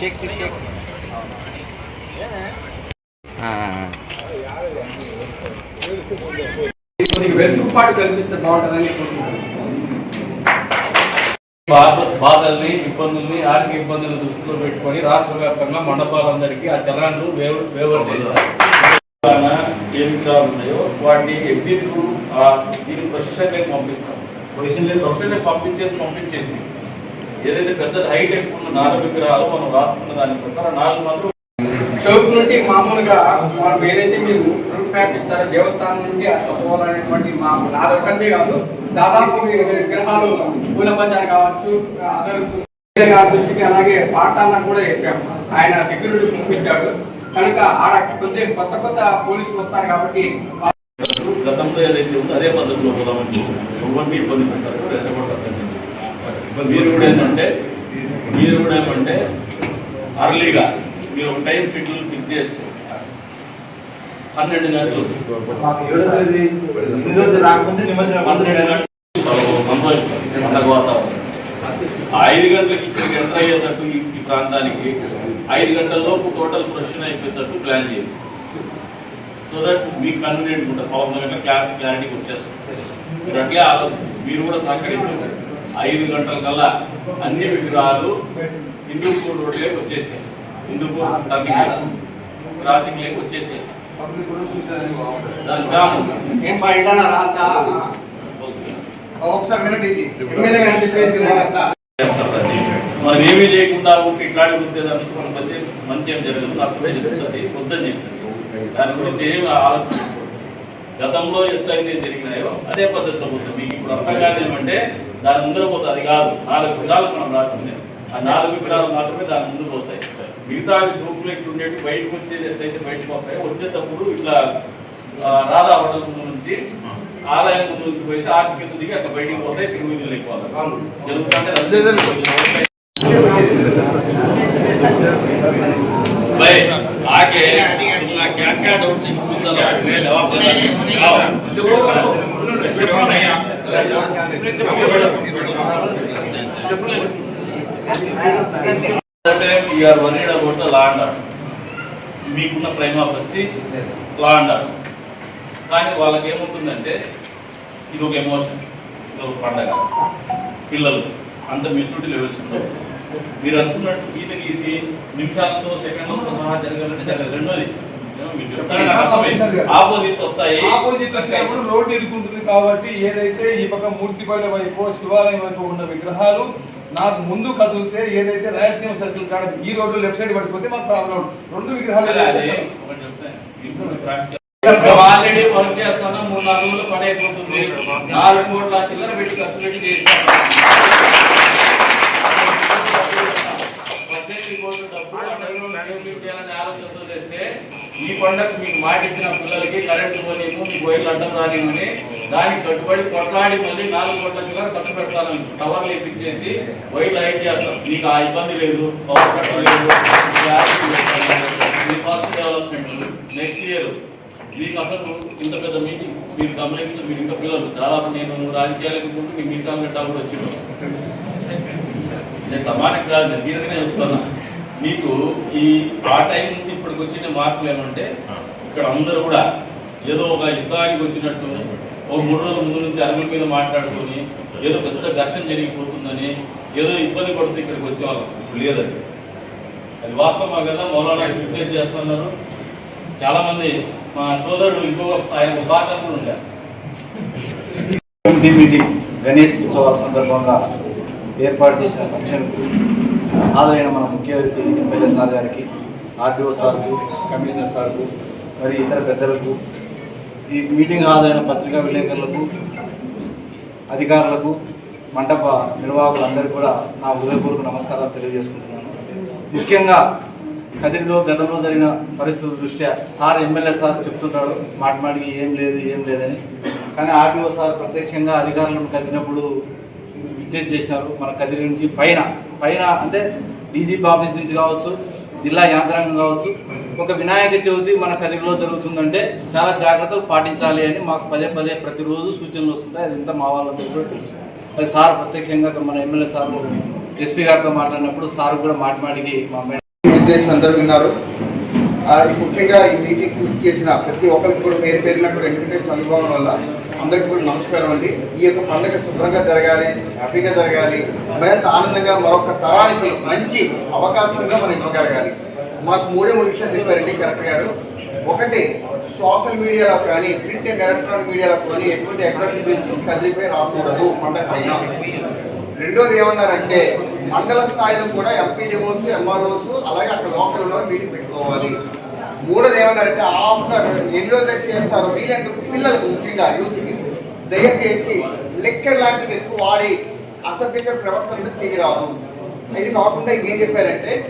Sheikh to Sheikh వెసులుబాటు కల్పిస్తే బాగుంటుందని బాధ బాధల్ని ఇబ్బందుల్ని ఆర్థిక ఇబ్బందులు దృష్టిలో పెట్టుకొని రాష్ట్ర వ్యాప్తంగా మండపాలందరికీ ఆ చలాన్లు వేవ వేవర్ చేశారు తెలంగాణ ఉన్నాయో వాటిని ఎగ్జిట్ దీన్ని ప్రొసెషన్లోకి పంపిస్తాం. ప్రొసెషన్ ప్రొసెషన్ పంపించేది పంపించేసి ఏదైతే పెద్ద హైటెక్ ఉన్న నాలుగు విగ్రహాలు మనం రాసుకున్న దాని ప్రకారం నాలుగు మాత్రం చౌక్ నుండి మామూలుగా మనం ఏదైతే మీరు రూట్ మ్యాప్ ఇస్తారో దేవస్థానం నుండి అట్లా పోవాలనేటువంటి మా నాలుగు కంటే కాదు దాదాపు మీరు విగ్రహాలు పూల బజార్ కావచ్చు అదర్స్ దృష్టికి అలాగే పాటాన్న కూడా చెప్పాము. ఆయన దగ్గర నుండి పంపించాడు. కనుక ఆడ కొద్దిగా కొత్త కొత్త పోలీసులు వస్తారు కాబట్టి గతంలో ఏదైతే ఉందో అదే పద్ధతిలో పోదామని ఎవరిని ఇబ్బంది పెట్టారు రెచ్చగొట్టారు మీరు కూడా ఏంటంటే మీరు కూడా ఏమంటే అర్లీగా మీరు ఒక టైం షెడ్యూల్ ఫిక్స్ చేసుకో. పన్నెండు గంటలు. పన్నెండు గంటలు. సంతోషం. వాతావరణం ఆ ఐదు గంటలకి ఇక్కడికి ఎంటర్ అయ్యేటట్టు ఈ ప్రాంతానికి ఐదు గంటల లోపు టోటల్ ప్రొఫెషన్ అయిపోయేటట్టు ప్లాన్ చేయండి. సో దట్ మీకు కన్వీనియంట్ ఉంటుంది. పవన్ గంటల క్లారిటీ క్లారిటీకి వచ్చేస్తుంది. మీరు అట్లే ఆలోచన మీరు కూడా సహకరించారు ఐదు గంటల కల్లా అన్ని విగ్రహాలు హిందూపూర్ రోడ్లోకి వచ్చేసాయి. హిందూపూర్ క్రాసింగ్ లేక వచ్చేసాయి. దాని మనం ఏమీ లేకుండా ఊరికి ఇట్లాంటి వృత్తి దానికి మనకు వచ్చే మంచి ఏం జరగదు. నష్టమే జరుగుతుంది వద్దని చెప్తుంది దాని గురించి ఏమి ఆలోచన పెట్టుకోవద్దు. గతంలో ఎట్లయితే జరిగినాయో అదే పద్ధతిలో పోతుంది మీకు ఇప్పుడు అర్థం కాదు ఏమంటే దాని ముందర పోతుంది అది కాదు నాలుగు విగ్రహాలు మనం రాసింది ఆ నాలుగు విగ్రహాలు మాత్రమే దాని ముందు పోతాయి మిగతా చూపులు ఇట్లా ఉండేవి బయటకు వచ్చేది ఎట్లయితే బయటకు వస్తాయో వచ్చేటప్పుడు ఇట్లా ఆ, రాధా హోటల్ ముందు నుంచి ఆలయం ముందు నుంచి పోయి ఆర్చి కింద దిగి అట్లా బయటికి పోతాయి తిరుగుతులు అయిపోవాలి అవును. జరుగుతుంటే भाई आके तुमला क्या क्या डाउट्स है पूछ दो मैं जवाब देता हूं అంటే you worried about law and order మీకున్న ప్రైమ్ ఆఫర్స్కి లా అండ్ ఆర్డర్ కానీ వాళ్ళకి ఏముంటుందంటే ఇది ఒక ఎమోషన్ ఇది ఒక పండగ. పిల్లలు అంత మెచ్యూరిటీ లెవెల్స్ ఉండవు. మీరు అనుకున్నట్టు ఈత గీసి నిమిషాలతో సెకండ్లతో సహా జరగాలంటే జరగదు రెండోది ఆపోజిట్ వస్తాయి. ఆపోజిట్ వచ్చినప్పుడు రోడ్డు ఇరుకుంటుంది కాబట్టి ఏదైతే ఈ పక్క మూర్తిపల్లి వైపు శివాలయం వైపు ఉన్న విగ్రహాలు నాకు ముందు కదిలితే ఏదైతే రాయలసీమ సర్కిల్ కాడ ఈ రోడ్డు లెఫ్ట్ సైడ్ పడిపోతే మాకు ప్రాబ్లం. రెండు విగ్రహాలు ఆల్రెడీ వర్క్ చేస్తాను? మూడు నాలుగు రోజులు పని అయిపోతుంది. నాలుగు కోట్ల చిల్లర పెట్టి పెట్టి చేస్తాను. పద్దెనిమిది కోట్ల డబ్బు ఆలోచనతో చేస్తే ఈ పండుగ మీకు మాట ఇచ్చిన పిల్లలకి కరెంటు పోనీము మీకు వైర్లు అడ్డం రానివ్వని దానికి కట్టుబడి కొట్లాడి మళ్ళీ నాలుగు కోట్ల చిల్లర ఖర్చు పెడతాను టవర్లు ఇప్పించేసి వైర్లు హైట్ చేస్తాం నీకు ఆ ఇబ్బంది లేదు పవర్ కట్ లేదు. మీ ఫస్ట్ డెవలప్మెంట్ నెక్స్ట్ ఇయర్ మీకు అసలు ఇంత పెద్ద మీటింగ్ మీరు గమనిస్తూ మీరు ఇంకా పిల్లలు. దాదాపు నేను రాజకీయాలకు ముందు మీ మీసాలు పెట్టా కూడా వచ్చిన నేను తమానికి కాదు సీరియస్గా చెప్తున్నా. మీకు ఈ ఆ టైం నుంచి ఇప్పటికి వచ్చిన మార్పులు ఏమంటే ఇక్కడ అందరూ కూడా ఏదో ఒక యుద్ధానికి వచ్చినట్టు ఒక మూడు రోజుల ముందు నుంచి అరుగుల మీద మాట్లాడుకొని ఏదో పెద్ద ఘర్షణ జరిగిపోతుందని ఏదో ఇబ్బంది పడుతూ ఇక్కడికి వచ్చేవాళ్ళం. ఇప్పుడు లేదండి అది వాస్తవం కదా? మౌలానా సిగ్నేట్ చేస్తున్నారు. చాలా మంది మా సోదరుడు ఇంకో ఆయన ఒక పార్టీ కూడా ఉండారు గణేష్ ఉత్సవాల సందర్భంగా ఏర్పాటు చేసిన ఫంక్షన్కు హాజరైన మన ముఖ్య అతిథి ఎమ్మెల్యే సార్ గారికి ఆర్డీఓ సార్కు కమిషనర్ సార్కు మరి ఇతర పెద్దలకు ఈ మీటింగ్ హాజరైన పత్రికా విలేకరులకు అధికారులకు మండప నిర్వాహకులందరికీ కూడా నా హృదయపూర్వక నమస్కారాలు తెలియజేసుకుంటున్నాను. ముఖ్యంగా కదిరిలో గతంలో జరిగిన పరిస్థితుల దృష్ట్యా సార్ ఎమ్మెల్యే సార్ చెప్తున్నాడు మాట ఏం లేదు ఏం లేదని. కానీ ఆర్టీఓ సార్ ప్రత్యక్షంగా అధికారులను కలిసినప్పుడు విజ్ఞప్తి చేసినారు మన కదిరి నుంచి పైన. పైన అంటే డీజీపీ ఆఫీస్ నుంచి కావచ్చు జిల్లా యాంత్రాంగం కావచ్చు. ఒక వినాయక చవితి మన కదిరిలో జరుగుతుందంటే చాలా జాగ్రత్తలు పాటించాలి అని మాకు పదే పదే ప్రతిరోజు సూచనలు వస్తుంటాయి. అది ఇంత మా వాళ్ళందరూ కూడా తెలుసు. అది సార్ ప్రత్యక్షంగా మన ఎమ్మెల్యే సార్ ఎస్పీ గారితో మాట్లాడినప్పుడు సార్ కూడా మాటి మాటికి మా మేడం అందరూ విన్నారు. ముఖ్యంగా ఈ మీటింగ్ పూర్తి చేసిన ప్రతి ఒక్కరికి కూడా పేరు పేరున కూడా వెంకటేశ్వర అనుభవం వల్ల అందరికీ కూడా నమస్కారం అండి. ఈ యొక్క పండుగ శుభ్రంగా జరగాలి హ్యాపీగా జరగాలి మరింత ఆనందంగా మరొక తరానికి మంచి అవకాశంగా మనం ఇవ్వగలగాలి. మాకు మూడే మూడు విషయాలు చెప్పారండి కలెక్టర్ గారు. ఒకటి సోషల్ మీడియాలో కానీ ప్రింట్ అండ్ ఎలక్ట్రానిక్ మీడియాలో కానీ ఎటువంటి అడ్వర్టైజ్మెంట్స్ కదిలిపై రాకూడదు పండగ పైన. రెండోది ఏమన్నారంటే మండల స్థాయిలో కూడా ఎంపీడీఓస్ ఎంఆర్ఓస్ అలాగే అక్కడ లోకల్లో మీటింగ్ పెట్టుకోవాలి. మూడోది ఏమన్నారంటే ఆఫ్టర్ ఎన్ని రోజులు చేస్తారో వీళ్ళందుకు పిల్లలకు ముఖ్యంగా యూత్కి దయచేసి లెక్కర్ లాంటివి ఎక్కువ వాడి అసభ్యకర ప్రవర్తనలు చేయరాదు ఇది కాకుండా ఇంకేం చెప్పారంటే